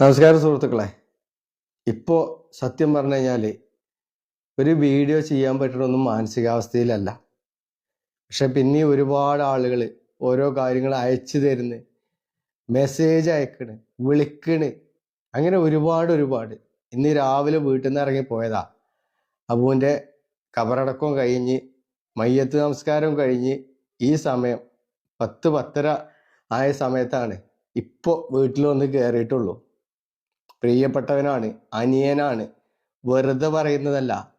നമസ്കാരം സുഹൃത്തുക്കളെ. ഇപ്പോൾ സത്യം പറഞ്ഞു കഴിഞ്ഞാൽ ഒരു വീഡിയോ ചെയ്യാൻ പറ്റണൊന്നും മാനസികാവസ്ഥയിലല്ല. പക്ഷെ പിന്നെ ഒരുപാട് ആളുകൾ ഓരോ കാര്യങ്ങൾ അയച്ചു തരുന്നു മെസ്സേജ് അയക്കണ് വിളിക്കണ് അങ്ങനെ ഒരുപാട് ഒരുപാട്. ഇന്ന് രാവിലെ വീട്ടിൽ നിന്ന് ഇറങ്ങി പോയതാ. അബുവിന്റെ കബറടക്കം കഴിഞ്ഞ് മയ്യത്ത് നമസ്കാരം കഴിഞ്ഞ് ഈ സമയം പത്ത് പത്തര ആയ സമയത്താണ് ഇപ്പോൾ വീട്ടിൽ വന്ന് കയറിയിട്ടുള്ളൂ പ്രിയപ്പെട്ടവനാണ് അനിയനാണ് വെറുതെ പറയുന്നതല്ല.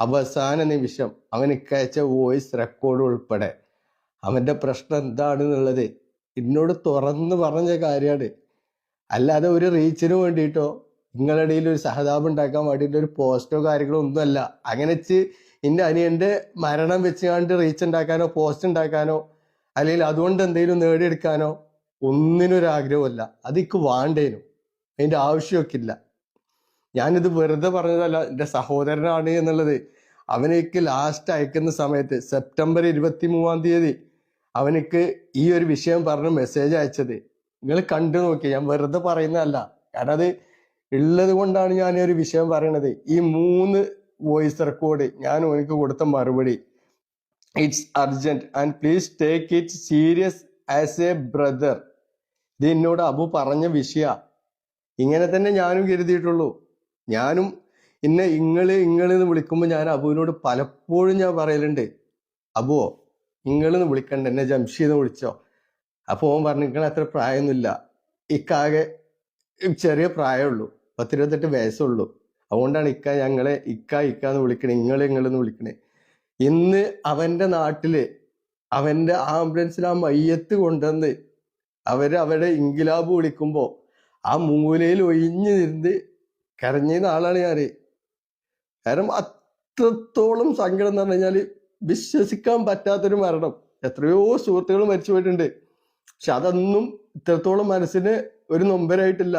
അവസാന നിമിഷം അവൻ ഇക്കയച്ച വോയിസ് റെക്കോർഡ് ഉൾപ്പെടെ. അവന്റെ പ്രശ്നം എന്താണെന്നുള്ളത് എന്നോട് തുറന്ന് പറഞ്ഞ കാര്യമാണ്. അല്ലാതെ ഒരു റീച്ചിന് വേണ്ടിയിട്ടോ നിങ്ങളുടെ ഇടയിൽ ഒരു സഹതാപം ഉണ്ടാക്കാൻ വേണ്ടിയിട്ട് ഒരു പോസ്റ്റോ കാര്യങ്ങളോ ഒന്നുമല്ല. അങ്ങനെ വെച്ച് എന്റെ അനിയന്റെ മരണം വെച്ചുകൊണ്ട് റീച്ച് ഉണ്ടാക്കാനോ പോസ്റ്റ് ഉണ്ടാക്കാനോ അല്ലെങ്കിൽ അതുകൊണ്ട് എന്തെങ്കിലും നേടിയെടുക്കാനോ ഒന്നിനൊരു ആഗ്രഹമല്ല അതിക്ക് വേണ്ടേനും. അതിന്റെ ആവശ്യമൊക്കെ ഇല്ല ഞാനിത് വെറുതെ പറഞ്ഞതല്ല എന്റെ സഹോദരനാണ് എന്നുള്ളത്. അവനേക്ക് ലാസ്റ്റ് അയക്കുന്ന സമയത്ത് സെപ്റ്റംബർ ഇരുപത്തി മൂന്നാം തീയതി അവനക്ക് ഈ ഒരു വിഷയം പറഞ്ഞ് മെസ്സേജ് അയച്ചത്. നിങ്ങൾ കണ്ടു നോക്കി ഞാൻ വെറുതെ പറയുന്നതല്ല. കാരണം അത് ഉള്ളത് കൊണ്ടാണ് ഞാൻ ഒരു വിഷയം പറയണത്. ഈ മൂന്ന് വോയിസ് റെക്കോർഡ് ഞാൻ എനിക്ക് കൊടുത്ത മറുപടി. It's urgent and please take it serious as a brother ഇത് എന്നോട് അബു പറഞ്ഞ വിഷയ. ഇങ്ങനെ തന്നെ ഞാനും കരുതിയിട്ടുള്ളൂ. ഞാനും ഇന്നെ ഇങ്ങൾ ഇങ്ങളെന്ന് വിളിക്കുമ്പോൾ ഞാൻ അബുവിനോട് പലപ്പോഴും ഞാൻ പറയലുണ്ട്. അബുവോ ഇങ്ങളെന്ന് വിളിക്കണ്ട എന്നെ ജംഷീന്ന് വിളിച്ചോ. അപ്പൊ ഓൻ പറഞ്ഞു നിങ്ങൾ അത്ര പ്രായമൊന്നുമില്ല. ഇക്കാകെ ചെറിയ പ്രായമുള്ളൂ പത്തിരുപത്തെട്ട് വയസ്സുള്ളൂ. അതുകൊണ്ടാണ് ഇക്ക ഞങ്ങളെ ഇക്ക ഇക്ക എന്ന് വിളിക്കണേ ഇങ്ങളെ ഇങ്ങളെന്ന് വിളിക്കണേ. ഇന്ന് അവന്റെ നാട്ടിൽ അവന്റെ ആംബുലൻസിൽ ആ മയ്യത്ത് കൊണ്ടുവന്ന് അവർ അവരുടെ ഇൻകിലാബ് വിളിക്കുമ്പോ ആ മൂലയിൽ ഒഴിഞ്ഞു നിന്ന് കരഞ്ഞിരുന്ന ആളാണ് ഞാൻ. കാരണം അത്രത്തോളം സങ്കടം എന്ന് പറഞ്ഞു കഴിഞ്ഞാൽ വിശ്വസിക്കാൻ പറ്റാത്തൊരു മരണം. എത്രയോ സുഹൃത്തുക്കൾ മരിച്ചു പോയിട്ടുണ്ട്. പക്ഷെ അതൊന്നും ഇത്രത്തോളം മനസ്സിന് ഒരു നൊമ്പരായിട്ടില്ല.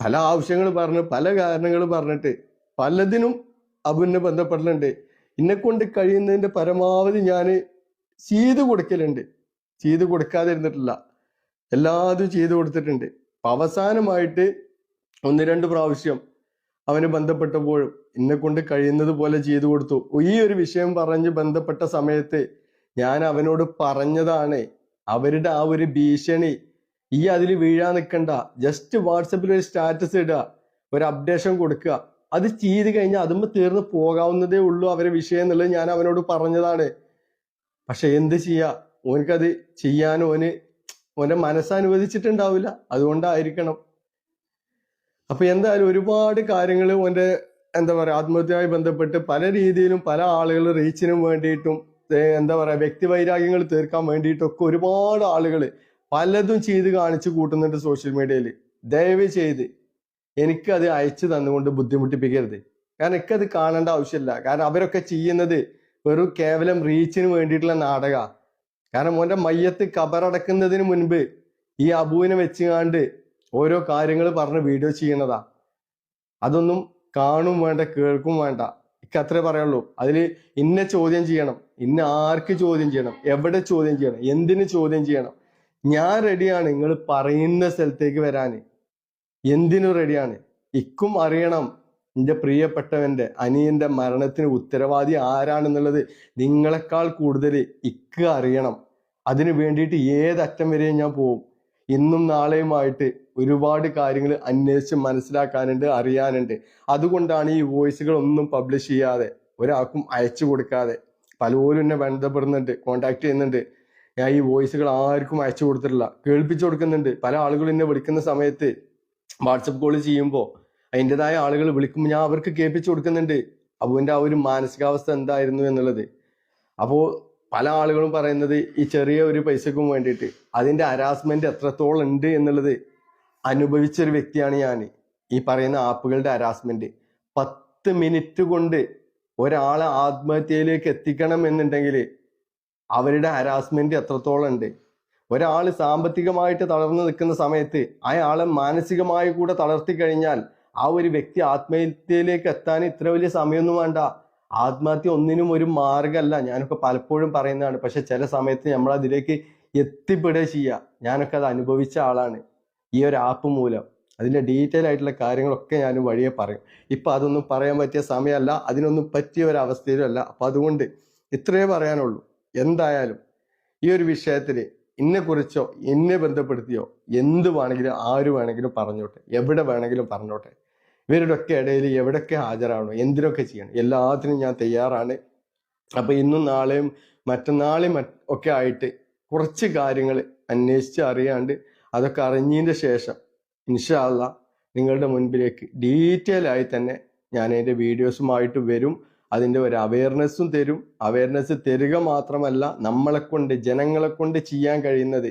പല ആവശ്യങ്ങൾ പറഞ്ഞ് പല കാരണങ്ങൾ പറഞ്ഞിട്ട് പലതിനും അബുവിനെ ബന്ധപ്പെടലുണ്ട് എന്നെ കൊണ്ട് കഴിയുന്നതിന്റെ പരമാവധി ഞാൻ ചെയ്ത് കൊടുക്കലുണ്ട്. ചെയ്ത് കൊടുക്കാതിരുന്നിട്ടില്ല. എല്ലാതും ചെയ്തു കൊടുത്തിട്ടുണ്ട്. അവസാനമായിട്ട് ഒന്ന് രണ്ട് പ്രാവശ്യം അവന് ബന്ധപ്പെട്ടപ്പോഴും എന്നെ കൊണ്ട് കഴിയുന്നത് പോലെ ചെയ്തു കൊടുത്തു. ഈ ഒരു വിഷയം പറഞ്ഞ് ബന്ധപ്പെട്ട സമയത്ത് ഞാൻ അവനോട് പറഞ്ഞതാണ് അവരുടെ ആ ഒരു ഭീഷണി ഈ അതിൽ വീഴാൻ നിൽക്കണ്ട ജസ്റ്റ് വാട്സപ്പിൽ ഒരു സ്റ്റാറ്റസ് ഇടുക ഒരു അപ്ഡേഷൻ കൊടുക്കുക. അത് ചെയ്ത് കഴിഞ്ഞാൽ അതുമ്പോൾ തീർന്ന് പോകാവുന്നതേ ഉള്ളൂ അവരെ വിഷയം എന്നുള്ളത് ഞാൻ അവനോട് പറഞ്ഞതാണ്. പക്ഷെ എന്ത് ചെയ്യാ? ഓനക്കത് ചെയ്യാൻ ഓന് ഓന്റെ മനസ്സനുവദിച്ചിട്ടുണ്ടാവില്ല. അതുകൊണ്ടായിരിക്കണം. അപ്പൊ എന്തായാലും ഒരുപാട് കാര്യങ്ങൾ ഓന്റെ എന്താ പറയാ ആത്മഹത്യയുമായി ബന്ധപ്പെട്ട് പല രീതിയിലും പല ആളുകൾ റീച്ചിനും വേണ്ടിയിട്ടും എന്താ പറയാ വ്യക്തിവൈരാഗ്യങ്ങൾ തീർക്കാൻ വേണ്ടിയിട്ടൊക്കെ ഒരുപാട് ആളുകൾ പലതും ചെയ്ത് കാണിച്ചു കൂട്ടുന്നുണ്ട് സോഷ്യൽ മീഡിയയിൽ ദയവ് ചെയ്ത് എനിക്കത് അയച്ചു തന്നുകൊണ്ട് ബുദ്ധിമുട്ടിപ്പിക്കരുത്. കാരണം എനിക്കത് കാണേണ്ട ആവശ്യമില്ല. കാരണം അവരൊക്കെ ചെയ്യുന്നത് വെറും കേവലം റീച്ചിന് വേണ്ടിയിട്ടുള്ള നാടക. കാരണം മോന്റെ മയ്യത്ത് കബറടക്കുന്നതിന് മുൻപ് ഈ അബുവിനെ വെച്ചുകാണ്ട് ഓരോ കാര്യങ്ങൾ പറഞ്ഞ് വീഡിയോ ചെയ്യുന്നതാ. അതൊന്നും കാണും വേണ്ട കേൾക്കും വേണ്ട. എനിക്ക് അത്രേ പറയുള്ളൂ അതിൽ ഇന്ന ചോദ്യം ചെയ്യണം ഇന്ന ആർക്ക് ചോദ്യം ചെയ്യണം എവിടെ ചോദ്യം ചെയ്യണം എന്തിന് ചോദ്യം ചെയ്യണം. ഞാൻ റെഡിയാണ് നിങ്ങൾ പറയുന്ന സ്ഥലത്തേക്ക് വരാന് എന്തിനു റെഡിയാണ് ഇക്കും അറിയണം. എന്റെ പ്രിയപ്പെട്ടവന്റെ അനിയന്റെ മരണത്തിന് ഉത്തരവാദി ആരാണെന്നുള്ളത് നിങ്ങളെക്കാൾ കൂടുതൽ ഇക്ക് അറിയണം. അതിനു വേണ്ടിയിട്ട് ഏതറ്റം വരെയും ഞാൻ പോകും ഇന്നും നാളെയുമായിട്ട് ഒരുപാട് കാര്യങ്ങൾ അന്വേഷിച്ച് മനസ്സിലാക്കാനുണ്ട് അറിയാനുണ്ട്. അതുകൊണ്ടാണ് ഈ വോയിസുകൾ ഒന്നും പബ്ലിഷ് ചെയ്യാതെ ഒരാൾക്കും അയച്ചു കൊടുക്കാതെ പലപോലും എന്നെ ബന്ധപ്പെടുന്നുണ്ട് കോണ്ടാക്ട് ചെയ്യുന്നുണ്ട്. ഞാൻ ഈ വോയിസുകൾ ആർക്കും അയച്ചു കൊടുത്തിട്ടില്ല. കേൾപ്പിച്ചു കൊടുക്കുന്നുണ്ട്. പല ആളുകളും എന്നെ വിളിക്കുന്ന സമയത്ത് വാട്സപ്പ് കോൾ ചെയ്യുമ്പോൾ അതിന്റെതായ ആളുകൾ വിളിക്കുമ്പോൾ ഞാൻ അവർക്ക് കേൾപ്പിച്ചു കൊടുക്കുന്നുണ്ട്. അബുവിന്റെ ആ ഒരു മാനസികാവസ്ഥ എന്തായിരുന്നു എന്നുള്ളത്. അപ്പോൾ പല ആളുകളും പറയുന്നത് ഈ ചെറിയ ഒരു പൈസക്കും വേണ്ടിയിട്ട് അതിന്റെ ഹരാസ്മെന്റ് എത്രത്തോളം ഉണ്ട് എന്നുള്ളത് അനുഭവിച്ച ഒരു വ്യക്തിയാണ് ഞാൻ. ഈ പറയുന്ന ആപ്പുകളുടെ ഹരാസ്മെന്റ് പത്ത് മിനിറ്റ് കൊണ്ട് ഒരാളെ ആത്മഹത്യയിലേക്ക് എത്തിക്കണം എന്നുണ്ടെങ്കിൽ അവരുടെ ഹരാസ്മെന്റ് എത്രത്തോളം ഉണ്ട്. ഒരാൾ സാമ്പത്തികമായിട്ട് തളർന്നു നിൽക്കുന്ന സമയത്ത് അയാളെ മാനസികമായി കൂടെ തളർത്തി കഴിഞ്ഞാൽ ആ ഒരു വ്യക്തി ആത്മഹത്യയിലേക്ക് എത്താൻ ഇത്ര വലിയ സമയമൊന്നും വേണ്ട. ആത്മഹത്യ ഒന്നിനും ഒരു മാർഗമല്ല. ഞാനൊക്കെ പലപ്പോഴും പറയുന്നതാണ്. പക്ഷെ ചില സമയത്ത് നമ്മൾ അതിലേക്ക് എത്തിപ്പെടുക ചെയ്യുക. ഞാനൊക്കെ അത് അനുഭവിച്ച ആളാണ്. ഈ ഒരു ആപ്പ് മൂലം. അതിന്റെ ഡീറ്റെയിൽ ആയിട്ടുള്ള കാര്യങ്ങളൊക്കെ ഞാൻ വഴിയെ പറയും. ഇപ്പം അതൊന്നും പറയാൻ പറ്റിയ സമയമല്ല. അതിനൊന്നും പറ്റിയ ഒരു അവസ്ഥയിലും അല്ല. അപ്പം അതുകൊണ്ട് ഇത്രയേ പറയാനുള്ളൂ. എന്തായാലും ഈ ഒരു വിഷയത്തിൽ എന്നെ കുറിച്ചോ എന്നെ ബന്ധപ്പെടുത്തിയോ എന്ത് വേണമെങ്കിലും ആര് വേണമെങ്കിലും പറഞ്ഞോട്ടെ. എവിടെ വേണമെങ്കിലും പറഞ്ഞോട്ടെ. ഇവരുടെ ഒക്കെ ഇടയിൽ എവിടെയൊക്കെ ഹാജരാകണം എന്തിനൊക്കെ ചെയ്യണം? എല്ലാത്തിനും ഞാൻ തയ്യാറാണ്. അപ്പൊ ഇന്നും നാളെയും മറ്റന്നാളെയും മറ്റ് ഒക്കെ ആയിട്ട് കുറച്ച് കാര്യങ്ങൾ അന്വേഷിച്ച് അറിയാണ്ട് അതൊക്കെ അറിഞ്ഞതിന്റെ ശേഷം ഇൻഷാല്ല നിങ്ങളുടെ മുൻപിലേക്ക് ഡീറ്റെയിൽ ആയി തന്നെ ഞാൻ എന്റെ വീഡിയോസുമായിട്ട് വരും. അതിന്റെ ഒരു അവയർനെസ്സും തരും. അവയർനെസ് തരിക മാത്രമല്ല നമ്മളെ കൊണ്ട് ജനങ്ങളെ കൊണ്ട് ചെയ്യാൻ കഴിയുന്നത്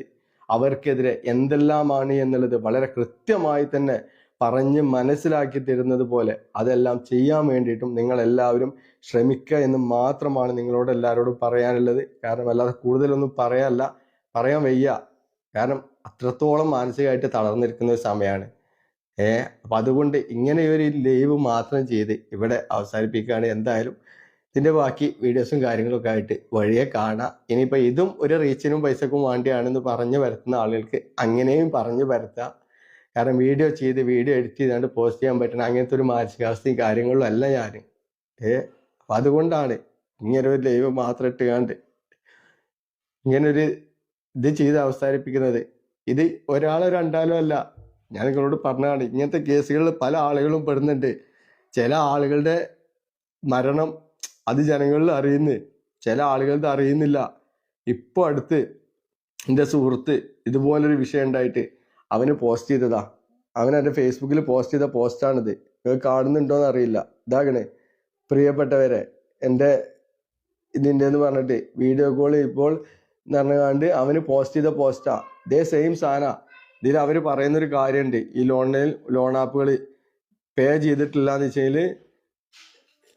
അവർക്കെതിരെ എന്തെല്ലാമാണ് എന്നുള്ളത് വളരെ കൃത്യമായി തന്നെ പറഞ്ഞ് മനസ്സിലാക്കി തരുന്നത് പോലെ അതെല്ലാം ചെയ്യാൻ വേണ്ടിയിട്ടും നിങ്ങൾ എല്ലാവരും ശ്രമിക്കുക എന്ന് മാത്രമാണ് നിങ്ങളോട് എല്ലാവരോടും പറയാനുള്ളത്. കാരണം അല്ലാതെ കൂടുതലൊന്നും പറയാനല്ല പറയാൻ വയ്യ. കാരണം അത്രത്തോളം മാനസികമായിട്ട് തളർന്നിരിക്കുന്ന ഒരു സമയമാണ്. ഏ അപ്പൊ അതുകൊണ്ട് ഇങ്ങനെ ഒരു ലൈവ് മാത്രം ചെയ്ത് ഇവിടെ അവസാനിപ്പിക്കുകയാണ്. എന്തായാലും ഇതിന്റെ ബാക്കി വീഡിയോസും കാര്യങ്ങളൊക്കെ ആയിട്ട് വഴിയെ കാണാം. ഇനിയിപ്പോ ഇതും ഒരു റീച്ചിനും പൈസക്കും വേണ്ടിയാണെന്ന് പറഞ്ഞു വരുത്തുന്ന ആളുകൾക്ക് അങ്ങനെയും പറഞ്ഞു വരുത്താം. കാരണം വീഡിയോ ചെയ്ത് വീഡിയോ എഡിറ്റ് ചെയ്താണ്ട് പോസ്റ്റ് ചെയ്യാൻ പറ്റണം അങ്ങനത്തെ ഒരു മാനസികാവസ്ഥയും കാര്യങ്ങളും അല്ല ഞാൻ ഏ? അപ്പൊ അതുകൊണ്ടാണ് ഇങ്ങനെ ഒരു ലൈവ് മാത്രം ഇട്ടുകാണ്ട് ഇങ്ങനൊരു ഇത് ചെയ്ത് അവസാനിപ്പിക്കുന്നത്. ഇത് ഒരാളോ രണ്ടാലോ അല്ല. ഞാൻ നിങ്ങളോട് പറഞ്ഞതാണ് ഇങ്ങനത്തെ കേസുകളിൽ പല ആളുകളും പെടുന്നുണ്ട്. ചില ആളുകളുടെ മരണം അത് ജനങ്ങളിൽ അറിയുന്നു. ചില ആളുകളത് അറിയുന്നില്ല. ഇപ്പോൾ അടുത്ത് എന്റെ സുഹൃത്ത് ഇതുപോലൊരു വിഷയം ഉണ്ടായിട്ട് അവന് പോസ്റ്റ് ചെയ്തതാ. അവൻ എന്റെ ഫേസ്ബുക്കിൽ പോസ്റ്റ് ചെയ്ത പോസ്റ്റാണിത് നിങ്ങൾ കാണുന്നുണ്ടോ എന്ന് അറിയില്ല ഇതാകണേ. പ്രിയപ്പെട്ടവരെ എന്റെ ഇതിന്റെ എന്ന് പറഞ്ഞിട്ട് വീഡിയോ കോൾ ഇപ്പോൾ പറഞ്ഞാണ്ട് അവന് പോസ്റ്റ് ചെയ്ത പോസ്റ്റാ ഇതേ സെയിം സാധന ഇതിൽ അവർ പറയുന്നൊരു കാര്യമുണ്ട് ഈ ലോണിൽ ലോൺ ആപ്പുകൾ പേ ചെയ്തിട്ടില്ല എന്ന് വെച്ചാൽ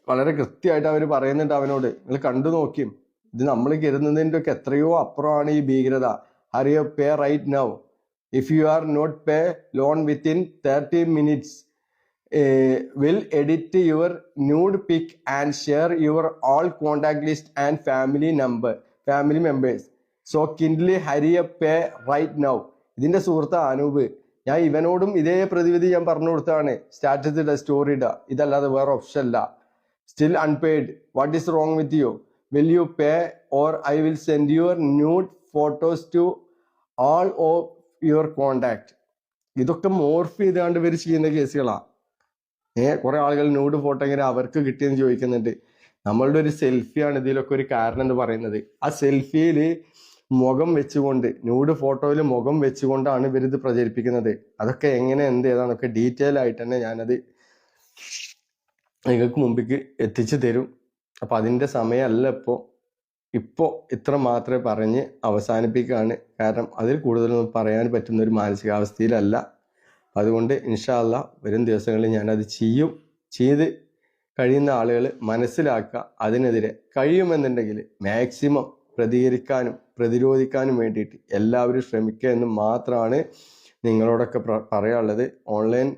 വളരെ കൃത്യമായിട്ട് അവർ പറയുന്നുണ്ട് അവനോട്. നിങ്ങൾ കണ്ടു നോക്കിയും. ഇത് നമ്മൾ കരുതുന്നതിന്റെ ഒക്കെ എത്രയോ അപ്പുറമാണ് ഈ ഭീകരത. അറിയോ pay right now if you are not pay loan within thirty minutes will edit your nude pic and share your all contact list and family number family members so kindly ഹരിയ pay right now ഇതിന്റെ സുഹൃത്ത് അനൂപ്. ഞാൻ ഇവനോടും ഇതേ പ്രതിവിധി ഞാൻ പറഞ്ഞു കൊടുത്താണ് status ഇട story ഇട. ഇതല്ലാതെ വേറെ ഓപ്ഷൻ അല്ല still unpaid what is wrong with you will you pay or I will send your nude photos to all of your contact ഇതൊക്കെ മോർഫ് ചെയ്താണ്ട് ഇവർ ചെയ്യുന്ന കേസുകളാണ് ഏ കുറെ ആളുകൾ ന്യൂഡ് ഫോട്ടോ എങ്ങനെ അവർക്ക് കിട്ടിയെന്ന് ചോദിക്കുന്നുണ്ട്. നമ്മളുടെ ഒരു സെൽഫിയാണ് ഇതിലൊക്കെ ഒരു കാരണം എന്ന് പറയുന്നത്. ആ സെൽഫിയിൽ മുഖം വെച്ചുകൊണ്ട് ന്യൂഡ് ഫോട്ടോയിൽ മുഖം വെച്ചുകൊണ്ടാണ് ഇവർ ഇത് പ്രചരിപ്പിക്കുന്നത്. അതൊക്കെ എങ്ങനെ എന്ത് ഏതാന്നൊക്കെ ഡീറ്റെയിൽ ആയിട്ട് തന്നെ ഞാനത് നിങ്ങൾക്ക് മുമ്പിക്ക് എത്തിച്ചു തരും. അപ്പൊ അതിന്റെ സമയമല്ല ഇപ്പോൾ ഇപ്പോൾ ഇത്ര മാത്രമേ പറഞ്ഞ് അവസാനിപ്പിക്കുകയാണ് കാരണം അതിൽ കൂടുതലൊന്നും പറയാൻ പറ്റുന്ന ഒരു മാനസികാവസ്ഥയിലല്ല. അതുകൊണ്ട് ഇൻഷാല്ല വരും ദിവസങ്ങളിൽ ഞാനത് ചെയ്യും. ചെയ്ത് കഴിയുന്ന ആളുകൾ മനസ്സിലാക്കുക അതിനെതിരെ കഴിയുമെന്നുണ്ടെങ്കിൽ മാക്സിമം പ്രതികരിക്കാനും പ്രതിരോധിക്കാനും വേണ്ടിയിട്ട് എല്ലാവരും ശ്രമിക്കുക എന്ന് മാത്രമാണ് നിങ്ങളോടൊക്കെ പറയാനുള്ളത്. ഓൺലൈൻ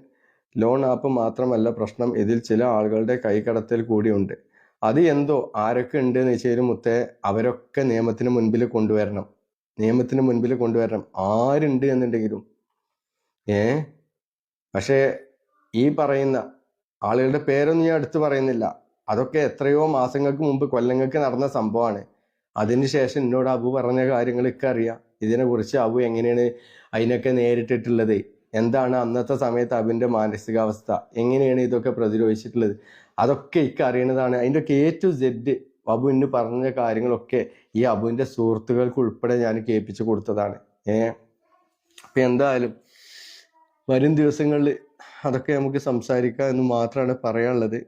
ലോൺ ആപ്പ് മാത്രമല്ല പ്രശ്നം. ഇതിൽ ചില ആളുകളുടെ കൈകടത്തൽ കൂടിയുണ്ട്. അത് എന്തോ ആരൊക്കെ ഉണ്ട് എന്ന് വെച്ചാൽ മുത്തേ അവരൊക്കെ നിയമത്തിന് മുൻപിൽ കൊണ്ടുവരണം. നിയമത്തിന് മുൻപിൽ കൊണ്ടുവരണം. ആരുണ്ട് എന്നുണ്ടെങ്കിലും. ഏ? പക്ഷേ ഈ പറയുന്ന ആളുകളുടെ പേരൊന്നും ഞാൻ എടുത്തു പറയുന്നില്ല. അതൊക്കെ എത്രയോ മാസങ്ങൾക്ക് മുമ്പ് കൊല്ലങ്ങൾക്ക് നടന്ന സംഭവമാണ്. അതിനുശേഷം എന്നോട് അബു പറഞ്ഞ കാര്യങ്ങൾ ഒക്കെ അറിയാം. ഇതിനെക്കുറിച്ച് അബു എങ്ങനെയാണ് അതിനൊക്കെ നേരിട്ടിട്ടുള്ളത്? എന്താണ് അന്നത്തെ സമയത്ത് അബിന്റെ മാനസികാവസ്ഥ? എങ്ങനെയാണ് ഇതൊക്കെ പ്രതിരോധിച്ചിട്ടുള്ളത്? അതൊക്കെ എനിക്ക് അറിയണതാണ് അതിന്റെ ഒക്കെ എ ടു സെഡ് അബു പറഞ്ഞ കാര്യങ്ങളൊക്കെ ഈ അബുവിന്റെ സുഹൃത്തുക്കൾക്ക് ഉൾപ്പെടെ ഞാൻ കേൾപ്പിച്ചു കൊടുത്തതാണ്. ഏ? അപ്പൊ എന്തായാലും വരും ദിവസങ്ങളിൽ അതൊക്കെ നമുക്ക് സംസാരിക്കാം എന്ന് മാത്രമാണ് പറയാനുള്ളത്.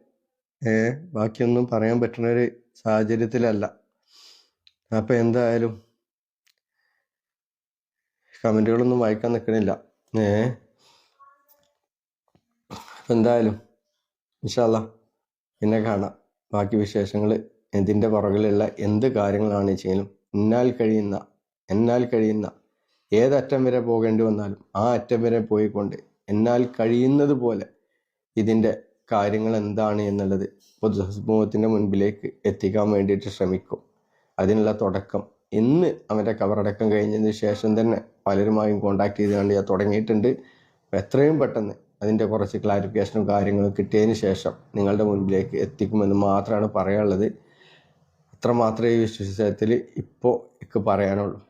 ഏ? ബാക്കിയൊന്നും പറയാൻ പറ്റുന്ന ഒരു സാഹചര്യത്തിലല്ല. അപ്പൊ എന്തായാലും കമന്റുകളൊന്നും വായിക്കാൻ നിൽക്കണില്ല. ഏ? എന്തായാലും ഇൻഷാല്ല പിന്നെ കാണാം. ബാക്കി വിശേഷങ്ങൾ ഇതിന്റെ പുറകിലുള്ള എന്ത് കാര്യങ്ങളാണ് ചെയ്യലും? എന്നാൽ കഴിയുന്ന എന്നാൽ കഴിയുന്ന ഏതറ്റം വരെ പോകേണ്ടി വന്നാലും ആ അറ്റം വരെ പോയിക്കൊണ്ട് എന്നാൽ കഴിയുന്നത് പോലെ ഇതിന്റെ കാര്യങ്ങൾ എന്താണ് എന്നുള്ളത് പൊതുസമൂഹത്തിന്റെ മുൻപിലേക്ക് എത്തിക്കാൻ വേണ്ടിയിട്ട് ശ്രമിക്കും. അതിനുള്ള തുടക്കം ഇന്ന് അവന്റെ കവറടക്കം കഴിഞ്ഞതിന് ശേഷം തന്നെ പലരുമായും കോണ്ടാക്ട് ചെയ്തുകൊണ്ട് ഞാൻ തുടങ്ങിയിട്ടുണ്ട്. എത്രയും പെട്ടെന്ന് അതിന്റെ കുറച്ച് ക്ലാരിഫിക്കേഷനും കാര്യങ്ങളും കിട്ടിയതിന് ശേഷം നിങ്ങളുടെ മുൻപിലേക്ക് എത്തിക്കുമെന്ന് മാത്രമാണ് പറയാനുള്ളത്. അത്ര മാത്രമേ ഈ വിഷയത്തിൽ ഇപ്പോൾ എനിക്ക് പറയാനുള്ളൂ.